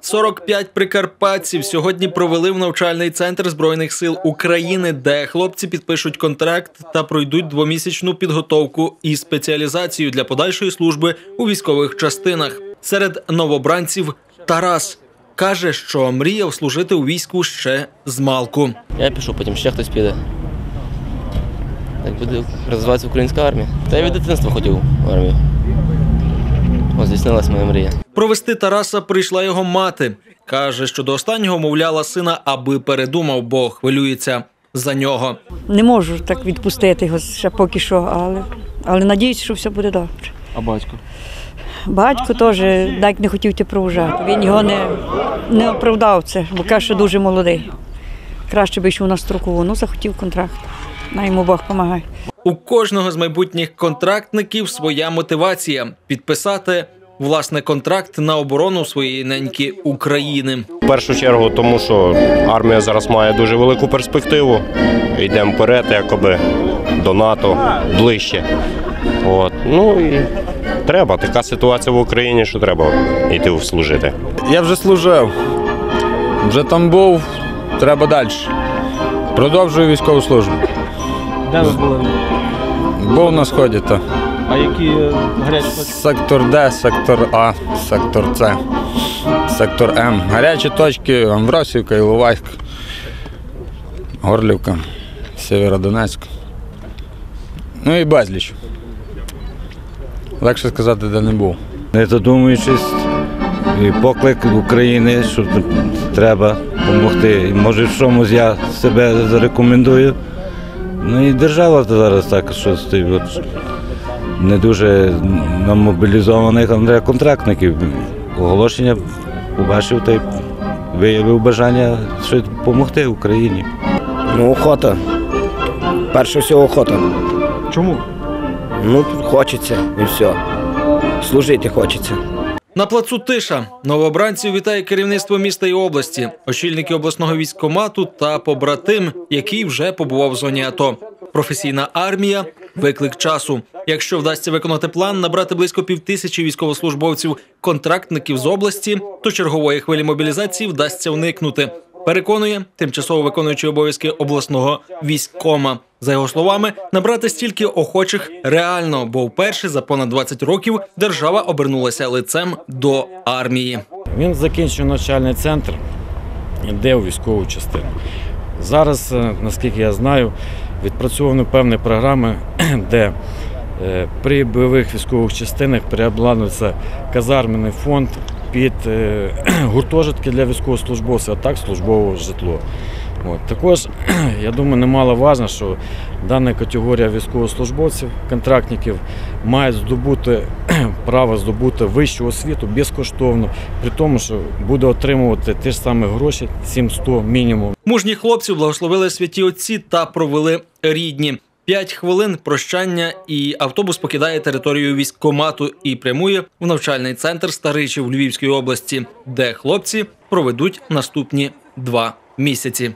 45 прикарпатців сьогодні провели в навчальний центр збройних сил України, де хлопці підпишуть контракт та пройдуть двомісячну підготовку і спеціалізацію для подальшої служби у військових частинах. Серед новобранців Тарас каже, що мріяв служити у війську ще з малку. Я пішов, потім ще хтось піде. Так буде розвиватися українська армія. Та я від дитинства хотів в армію. Здійснилась моя мрія. Провести Тараса прийшла його мати. Каже, що до останнього мовляла сина, аби передумав, бо хвилюється за нього. Не можу так відпустити його ще поки що, але, але надіюся, що все буде добре. А батько? Батько теж навіть не хотів йти провожати. Він його не, не оправдав це, бо каже, що дуже молодий. Краще би йшов на строкову, ну захотів контракт. На йому Бог допомагає. У кожного з майбутніх контрактників своя мотивація підписати власне контракт на оборону своєї неньки України. В першу чергу, тому що армія зараз має дуже велику перспективу. Йдемо вперед, якоби до НАТО ближче. От. Ну і треба. Така ситуація в Україні, що треба йти служити. Я вже служив, вже там був, треба далі. Продовжую військову службу. Де ви були? Був на сході, то А які гарячі точки? сектор Д, сектор А, сектор С, сектор М. Гарячі точки Амвросівка, Іловайськ, Горлівка, Сєвєродонецьк. Ну і безліч. Легше сказати, де не був. не задумуючись, і поклик України, що треба допомогти. Може в чомусь я себе зарекомендую. Ну і держава зараз так, що стоїть, не дуже намобілізованих Андрея контрактників. Оголошення побачив та й виявив бажання щось допомогти Україні. Ну, охота. Перше всього охота. Чому? Ну, хочеться і все. Служити хочеться. На плацу Тиша новобранців вітає керівництво міста і області, очільники обласного військкомату та побратим, який вже побував в зоні АТО. Професійна армія виклик часу. Якщо вдасться виконати план, набрати близько півтисячі військовослужбовців, контрактників з області, то чергової хвилі мобілізації вдасться уникнути. Переконує тимчасово виконуючий обов'язки обласного військкома. За його словами, набрати стільки охочих реально, бо вперше за понад 20 років держава обернулася лицем до армії. Він закінчив навчальний центр, йде у військову частину. Зараз, е, наскільки я знаю, відпрацьовані певні програми, де е, при бойових військових частинах переобладнується казарменний фонд під е, гуртожитки для військовослужбовців, а так службове житло. От. Також, я думаю, немаловажно, що дана категорія військовослужбовців, контрактників, мають здобути право здобути вищу освіту безкоштовно, при тому, що буде отримувати ті ж самі гроші 700 мінімум. Мужні хлопці благословили святі отці та провели рідні. П'ять хвилин прощання, і автобус покидає територію військкомату і прямує в навчальний центр Старичів Львівської області, де хлопці проведуть наступні два місяці.